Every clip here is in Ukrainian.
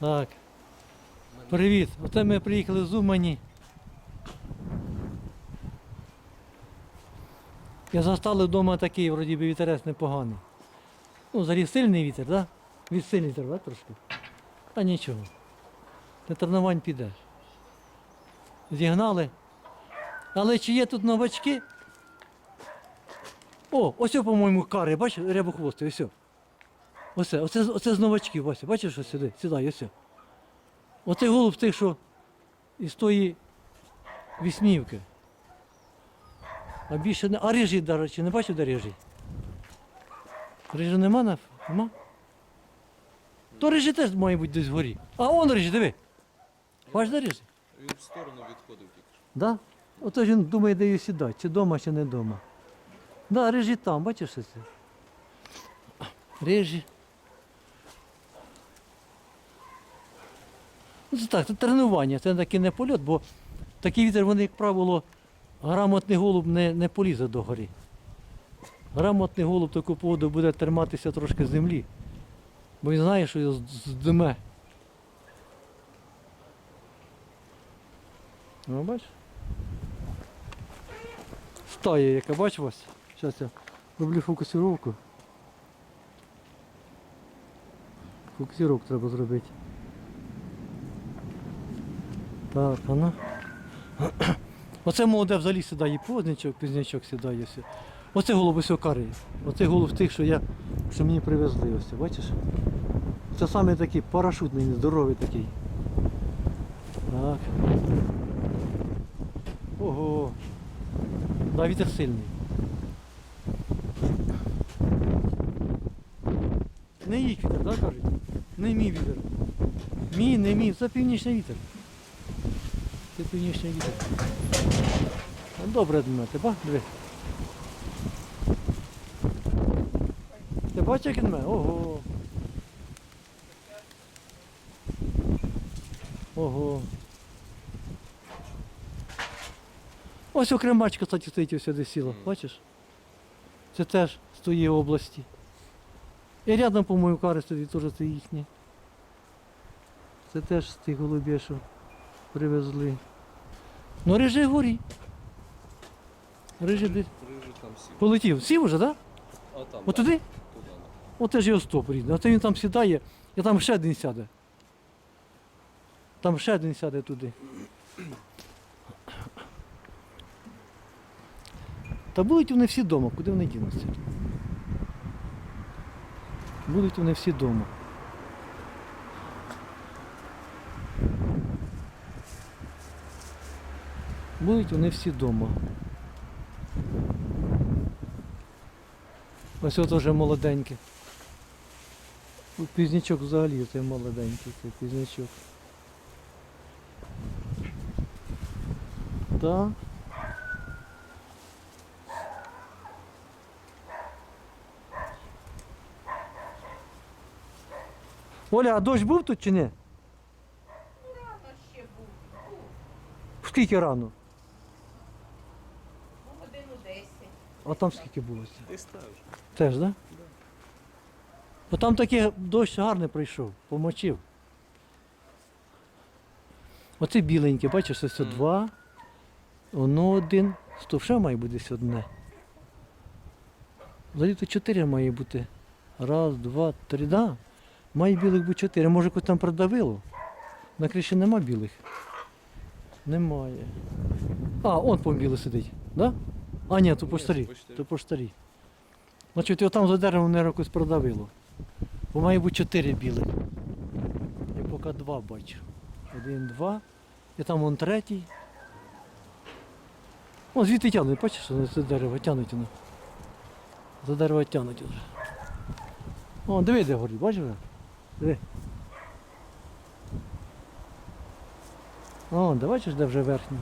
Так. Привіт. Оце ми приїхали з Умані. Я застали вдома такий, вроді би вітерець непоганий. Ну, взагалі сильний вітер, так? Да? Від сильний вітер, так, трошки? Та нічого. На тренувань підеш. Зігнали. Але чи є тут новачки? О, ось, по-моєму, кари, бачиш, рябохвостий, ось. Оце, оце, оце з новачків, Вася, бачиш, ось сюди, сідай, ось. Оцей голуб тих, що із тої вісмівки. А більше не. А рижий, до речі, не бачив, де рижий? Рижий нема на нема? То рижий теж має бути десь вгорі. А он рижий, диви. Бачиш, де рижий? Він в сторону відходив тільки що. Да? Ото ж він думає, де її сідати, чи вдома, чи не вдома. Да, рижі там, бачиш що це? Рижі. Ну, це так, це тренування, це такий не польот, бо такий вітер, вони, як правило, грамотний голуб не, не полізе до гори. Грамотний голуб таку погоду буде триматися трошки землі, бо він знає, що його здиме. Ну, бачиш? Стая, яка бач вас. Зараз я роблю фокусировку. Фокусировку треба зробити. Так, ну. Оце молоде взагалі сідає позднячок, пізнячок сідає. Оце голуб ось карий. Оце голуб тих, що я, що мені привезли ось, бачиш? Це саме такий парашутний, здоровий такий. Так. Ого. Да, вітер сильний. Не їх вітер, так кажуть? Не мій вітер. Мій, не мій, це північний вітер. Це північний вітер. Добре дме, ти ба? Диви. Ти бачиш, як він? Ого. Ого. Ось окремачка, кстати, стоїть ось сюди сіла. Бачиш? Це теж з тої області. І рядом, по-моєму, кари стоїть, теж це їхні. Це теж з тих голубів, що привезли. Ну, рижий горі. Там сів. полетів. Сів уже, так? А там. От туди? Туди. ж його стоп рідний. Оце він там сідає, і там ще один сяде. Там ще один сяде туди. Та будуть вони всі вдома, куди вони дінуться? Будуть вони всі вдома. Будуть вони всі вдома. Ось ото вже молоденьке. От Пізнячок взагалі це молоденький, це пізнячок. Так. Оля, а дощ був тут чи ні? Рано ще. Був. Скільки рано? А там скільки було? Десь так вже. Теж, так? Да? Бо там такий дощ гарний прийшов, помочив. Оце біленьке, бачиш, ось це два, воно один, стовше має бути десь одне. Взагалі тут чотири має бути. Раз, два, три, да. Має білих бути чотири. Може якось там продавило. На криші нема білих. Немає. А, он по білий сидить, да? А, ні, то по Ні, старі. то по старі. То по старі. Значить, його там за деревом не якось продавило. Бо має бути чотири білих. Я поки два бачу. Один, два. І там вон третій. О, звідти тягнуть, бачиш, що за дерево тягнуть воно. За дерево тягнуть вже. О, диви, де горить, бачиш вже? Диви. О, де бачиш, де вже верхній.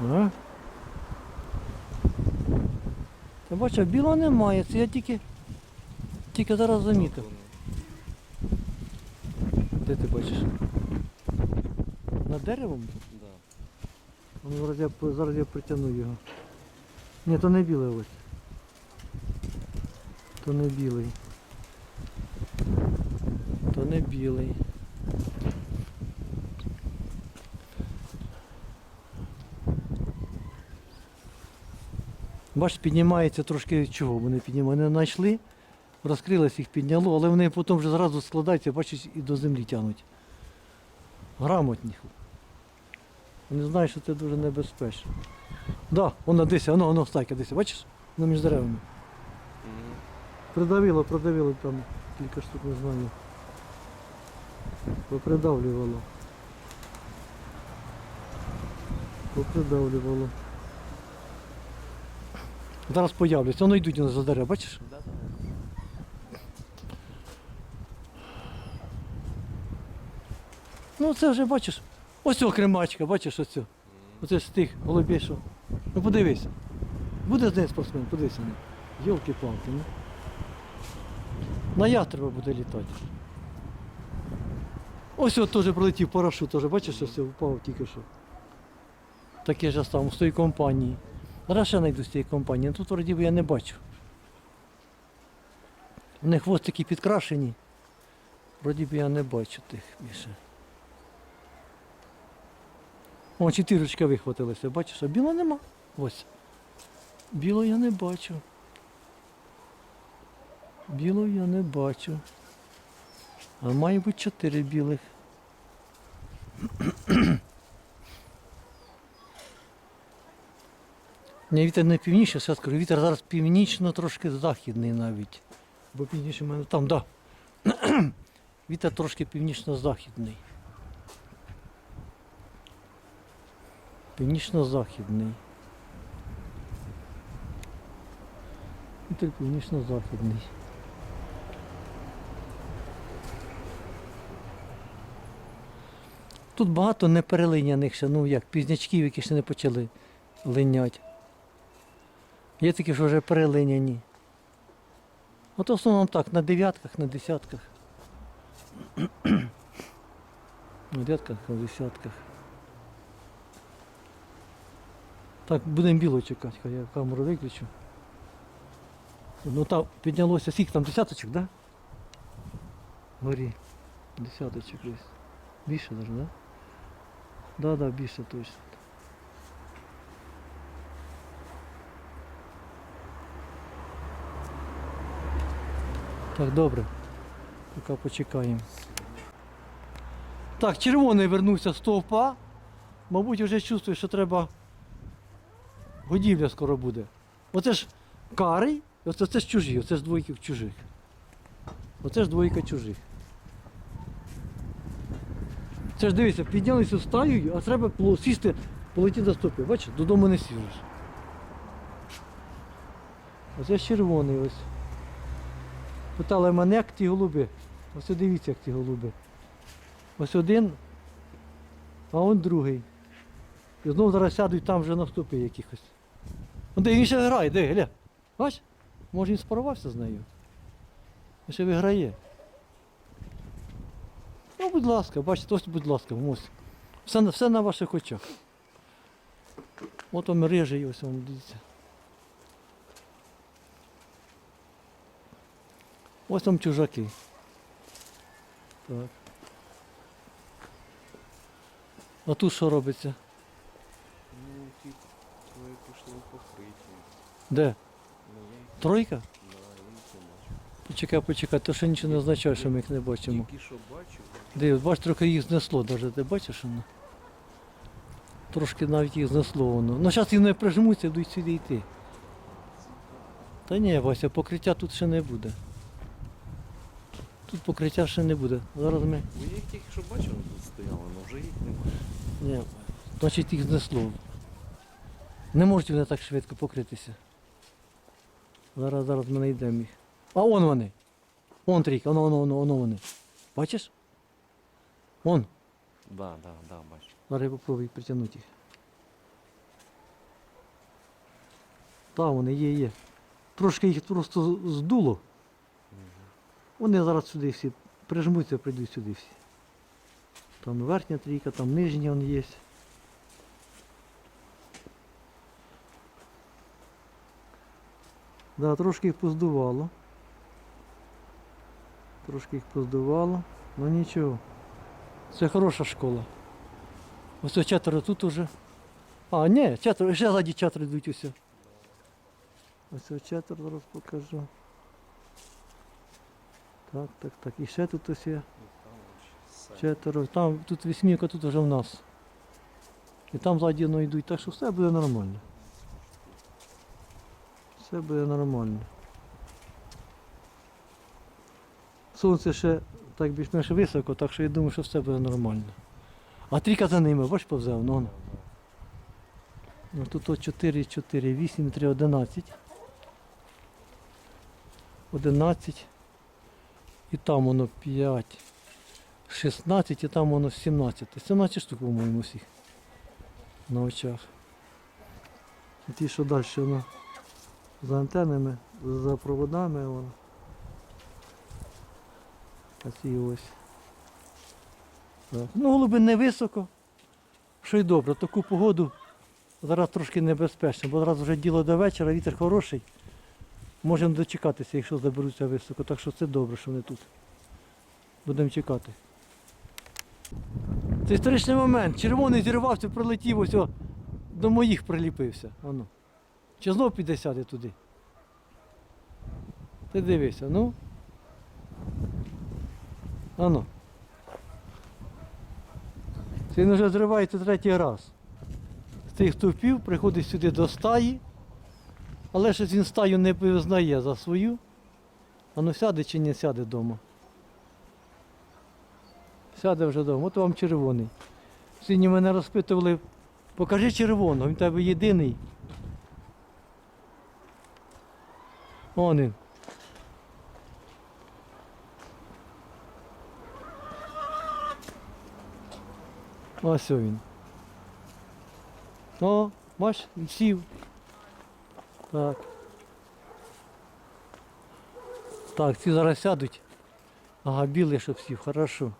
А? Ти бачиш, білого немає, це я тільки, тільки зараз замітив. Де ти бачиш? Над деревом? Да. Ну, зараз, я, зараз я притягну його. Ні, то не біле ось. То не білий. То не білий. Бач, піднімається трошки чого вони піднімають. Вони знайшли, розкрилось їх підняло, але вони потім вже зразу складаються, бачиш, і до землі тягнуть. Грамотні. Вони знають, що це дуже небезпечно. Да, воно десь, воно, воно стайка десь, бачиш? Воно між деревами. Придавило, продавило там кілька штук, не знаю. Попридавлювало. Попридавлювало. Зараз появляться, воно йдуть за дерева, бачиш? Ну це вже бачиш. Ось цього кремачка, бачиш оцю. Оце з тих голубей, що. Ну подивися. Буде з неї спортсмен, подивися. Йолки-палки, ну. На ястреба буде літати. Ось от теж пролетів парашут, теж, бачиш, ось впав тільки що. Таке ж саме, з тої компанії. Зараз ще знайду з цієї компанії, ну тут вроді я не бачу. У них хвостики підкрашені. Вроді би я не бачу тих більше. О, чотирочка вихватилася, бачиш, а білого нема. Ось. Білого я не бачу. Білого я не бачу. А має бути чотири білих. Ні, вітер не північний, все скажу. Вітер зараз північно трошки західний навіть. Бо північний в мене там, так. Да. Вітер трошки північно-західний. Північно-західний. Вітер північно-західний. Тут багато неперелиняних ще, ну як, пізнячків, які ще не почали линять. Є такі, що вже перелиняні. От в основному так, на дев'ятках, на десятках. На дев'ятках, на десятках. Так, будемо біло чекати, я камеру виключу. Ну там піднялося скільки там десяточок, так? Да? Горі. Десяточок десь. Більше навіть, так? Да? Да, да, більше точно. Так, добре. Поки почекаємо. Так, червоний вернувся з стовпа. Мабуть, вже чувствує, що треба. Годівля скоро буде. Оце ж карий, оце це ж чужі, оце ж двойки чужих. Оце ж двойка чужих. Це ж дивіться, піднялися в а треба сісти, полетіти до стопи. Бачиш, додому не сіжеш. Оце ж червоний ось. Питали мене, як ті голуби. Ось дивіться, як ті голуби. Ось один, а он другий. І знову зараз сядуть там вже на стопи якихось. Он де він ще грає, де, гля. Бач? Може він спарувався з нею. Він ще виграє. Ну, будь ласка, бачите, ось, будь ласка, ось. Все, все на ваших очах. От он рижий, ось он, дивіться. Ось там чужаки. Так. А тут що робиться? Ну, ті твої пішли в покриття. Де? Ну, я їх Тройка? да, я їх не бачу. Почекай, почекай, то ще нічого не означає, що ми їх не бачимо. Тільки що бачив, Дивись, бач, трохи їх знесло, навіть ти бачиш воно? Трошки навіть їх знесло воно. Ну зараз вони прижмуться, будуть сюди йти. Та ні, Вася, покриття тут ще не буде. Тут покриття ще не буде. Зараз ми. я їх тільки що бачив, тут стояли, але вже їх немає. Ні, значить їх знесло. Не можуть вони так швидко покритися. Зараз, зараз ми знайдемо їх. А он вони. Вон трійка, воно, воно, воно, воно вони. Бачиш? Вон. Да, да, да, бачу. Зараз я попробую притягнути їх. Так, вони є, є. Трошки їх просто здуло. Вони зараз сюди всі прижмуться, прийдуть сюди всі. Там верхня трійка, там нижня вон є. Да, трошки їх поздувало. Трошки їх поздувало, ну нічого. Це хороша школа. Ось четверо тут уже. А, ні, четверо, ще ззаді четверо йдуть усе. Ось четверо зараз покажу. Так, так, так. І ще тут ось є. Четверо. Там тут вісьмірка, тут вже в нас. І там ззаді воно йдуть, так що все буде нормально. Все буде нормально. Сонце ще так більш-менш високо, так що я думаю, що все буде нормально. А трійка за ними, бач, повзав, ну. воно. Ну, тут от 4, 4, 8, 3, 11. 11. І там воно 5, 16, і там воно 17. 17 штук, по-моєму, всіх. На очах. І ті, що далі воно за антенами, за проводами воно. А ці ось. Так. Ну, голуби не високо, що й добре. Таку погоду зараз трошки небезпечно, бо зараз вже діло до вечора, вітер хороший. Можемо дочекатися, якщо заберуться високо. Так що це добре, що вони тут. Будемо чекати. Це історичний момент. Червоний зірвався, прилетів ось о, до моїх приліпився. Ану. Чи знов піде сяде туди? Ти дивися, ну. Ану. Він вже зривається третій раз. З тих стовпів приходить сюди до стаї, але щось він стаю не визнає за свою. А ну сяде чи не сяде вдома. Сяде вже вдома. От вам червоний. Сьогодні мене розпитували, покажи червоного, він тебе єдиний. Он. Ось він. О, бач, сів. Так. Так, ці зараз сядуть. Ага, білий, щоб сів, хорошо.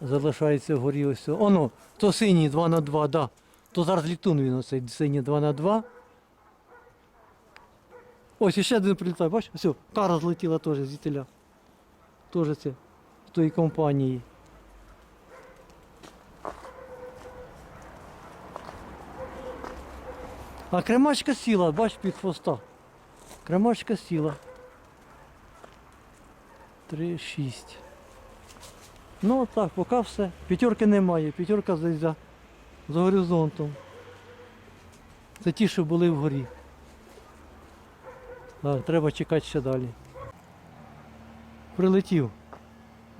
Залишається вгорі ось. Оно, то синій 2 на 2, да. То зараз літун він оцей синій 2 на 2. Ось іще один прилітає, бачиш? Все, кара злетіла теж звідтиля. Теж це з тої компанії. А кремачка сіла, бач під хвоста. Кремачка сіла. Три, шість. Ну так, поки все. П'ятерки немає, п'ятерка десь за, горизонтом. Це ті, що були вгорі. Так, треба чекати ще далі. Прилетів.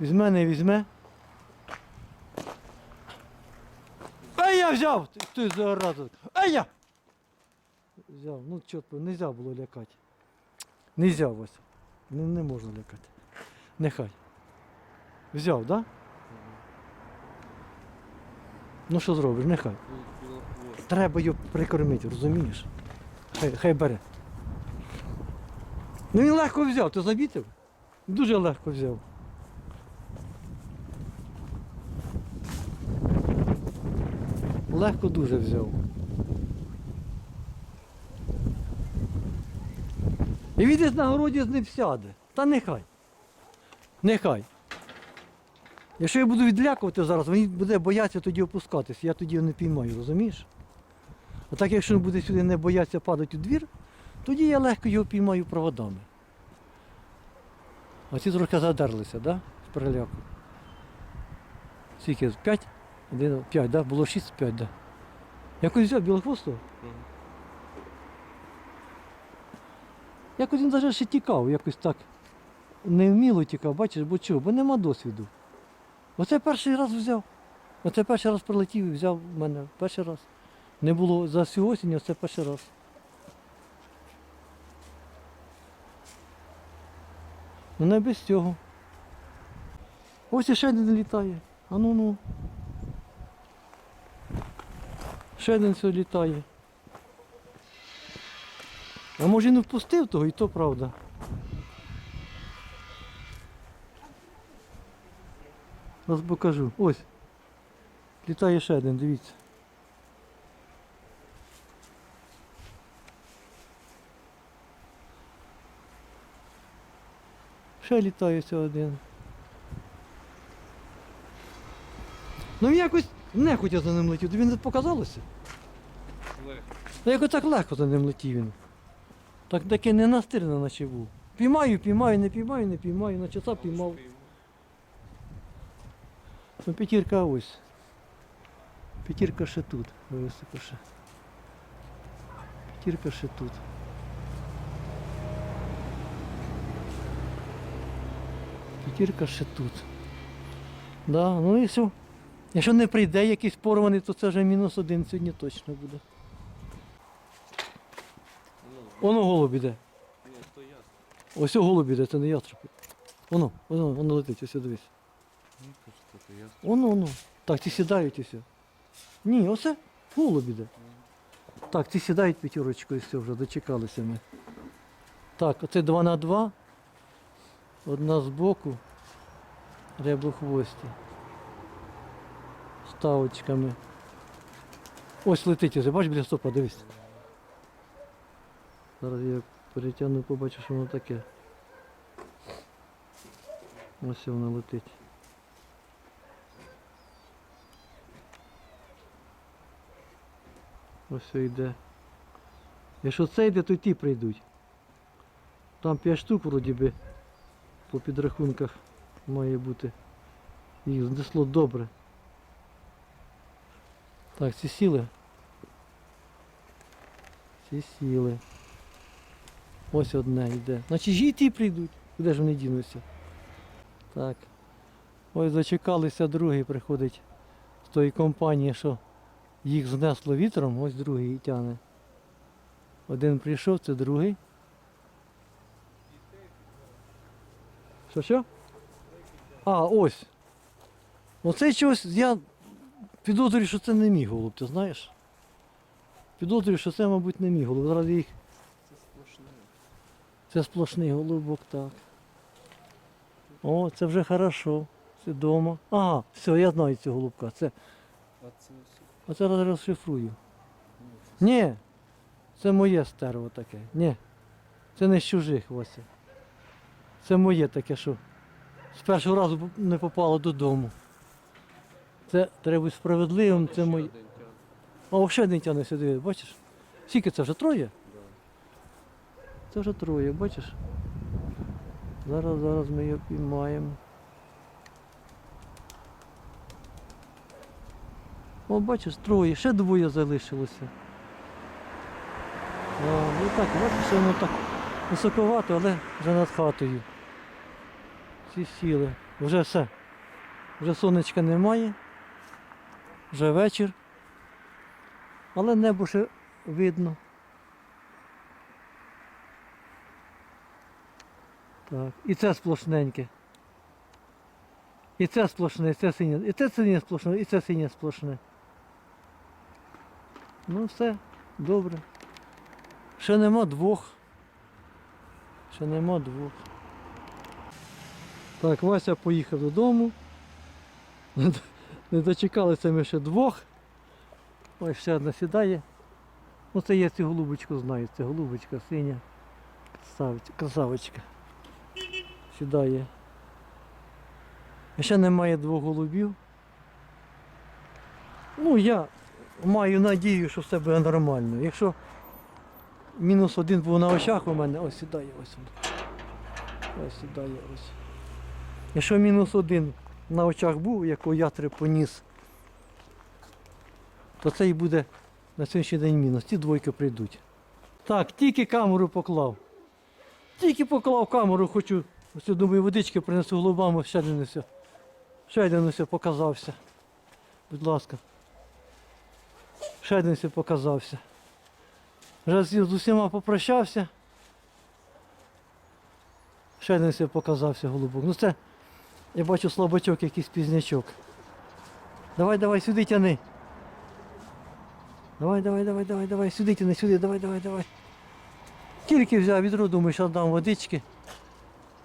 Візьме, не візьме. Ай я взяв! Ти- зараза. Ай я! Взяв. Ну чітко, не можна було лякати. Не взяв ось. Не, не можна лякати. Нехай. Взяв, так? Да? Ну що зробиш, нехай. Треба його прикормити, розумієш? Хай, хай бере. Ну він легко взяв, ти замітив? Дуже легко взяв. Легко дуже взяв. І він десь на городі з ним сяде. Та нехай. Нехай. Якщо я буду відлякувати зараз, він буде боятися тоді опускатися, я тоді його не піймаю, розумієш? А так якщо він буде сюди не боятися падати у двір, тоді я легко його піймаю проводами. А ці трохи задерлися, да? З переляку. Скільки? П'ять? П'ять, да? Було шість, п'ять, да. Якось взяв білохвостого. Якось він навіть ще тікав, якось так невміло тікав, бачиш, бо чого? Бо нема досвіду. Оце перший раз взяв. Оце перший раз прилетів і взяв в мене перший раз. Не було за всю осінь, оце перший раз. Ну не без цього. Ось іще один літає. А ну ну. Ще один все літає. А може не впустив того, і то правда. Зараз покажу. Ось. Літає ще один, дивіться. Ще літає ось один. Ну він якось нехотя за ним летів. Тобі не показалося? Легко. Та якось так легко за ним летів він. Так таки не настирно наче був. Піймаю, піймаю, не піймаю, не піймаю, на часа піймав. Ну п'ятірка ось. П'ятірка ще тут. Високо ще. П'ятірка ще тут. П'ятірка ще тут. Да, ну і все. Якщо не прийде якийсь порваний, то це вже мінус один сьогодні точно буде. Воно голуб іде. Ось голуб іде, це не ястреб. Воно, воно, воно летить, ось дивись. Воно, воно. Так, ці сідають і все. Ні, оце голуб іде. Так, ці сідають п'ятерочкою, все, вже дочекалися ми. Так, оце 2 на 2. Одна з збоку. Ряблохвості. Ставочками. Ось летить уже, бач біля стопа, дивись. Зараз я перетягну, побачу, що воно таке. Ось воно летить. Ось йде. Якщо це йде, то й ті прийдуть. Там 5 штук вроді би по підрахунках має бути. Їх знесло добре. Так, ці сіли. Ці сіли. Ось одне йде. Значить і ті прийдуть. Куди ж вони дінуться? Так. Ось зачекалися, другий приходить з тої компанії, що їх знесло вітром, ось другий тягне. Один прийшов, це другий. Що що? А, ось. Оце чогось, я підозрюю, що це не мій голуб, ти знаєш? Підозрюю, що це, мабуть, не мій голуб. Зараз їх. Це сплошний голубок, так. О, це вже хорошо. Це вдома. Ага, все, я знаю цього голубка. Це, А це розшифрую. Ні, це моє стерво таке. Ні. Це не з чужих Вася. Це моє таке, що з першого разу не попало додому. Це треба бути справедливим, це моє. О, ще один тягне сюди, бачиш? Скільки це вже троє? Це вже троє, бачиш? Зараз, зараз ми його піймаємо. О, бачиш, троє, ще двоє залишилося. О, ну так, бачиш, воно так високовато, але вже над хатою. Всі сіли. Вже все. Вже сонечка немає. Вже вечір. Але небо ще видно. Так. І це сплошненьке. І це сплошне, і це синє. І це синє сплошне, і це синє сплошне. Ну все, добре. Ще нема двох. Ще нема двох. Так, Вася поїхав додому. Не дочекалися ми ще двох. Ось ще одна сідає. Оце я цю голубочку знаю. Це голубочка синя. Красавочка. Сідає. Ще немає двох голубів. Ну, я маю надію, що все буде нормально. Якщо мінус один був на очах у мене, ось сідає, ось. Ось сідає, ось. Якщо мінус один на очах був, якого ястреб поніс, то це і буде на сьогоднішній день мінус. Ті двойки прийдуть. Так, тільки камеру поклав. Тільки поклав камеру, хочу, ось думаю, водички принесу голубами, ще один ось. Ще один ось показався. Будь ласка. Ще один ось показався. Вже з усіма попрощався. Ще один показався голубок. Ну це, я бачу слабачок, якийсь пізнячок. Давай, давай, сюди тяни. Давай, давай, давай, давай, давай, сюди тяни, сюди, давай, давай, давай. Тільки взяв відро, думаю, що дам водички.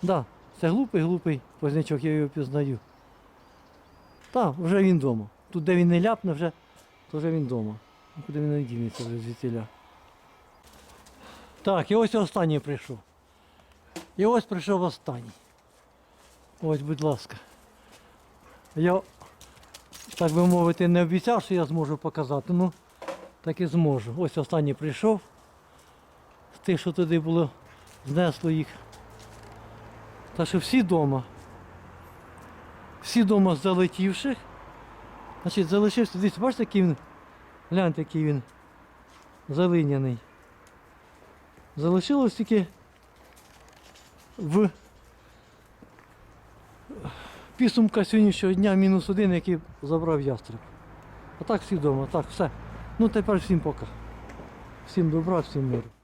Да, це глупий, глупий познячок, я його пізнаю. Так, вже він вдома. Тут, де він не ляпне, вже, то вже він вдома. Куди він не дінеться вже звідтіля. Так, і ось останній прийшов. І ось прийшов останній. Ось, будь ласка. Я, так би мовити, не обіцяв, що я зможу показати, ну так і зможу. Ось останній прийшов. З тих, що туди було, знесло їх. Та що всі вдома. Всі вдома залетівших. Значить, залишився, дивіться, бачите, який він, гляньте, який він залиняний. Залишилось тільки в підсумка сьогоднішнього дня мінус один, який забрав ястреб. А так всі вдома, так, все. Ну тепер всім пока. Всім добра, всім миру.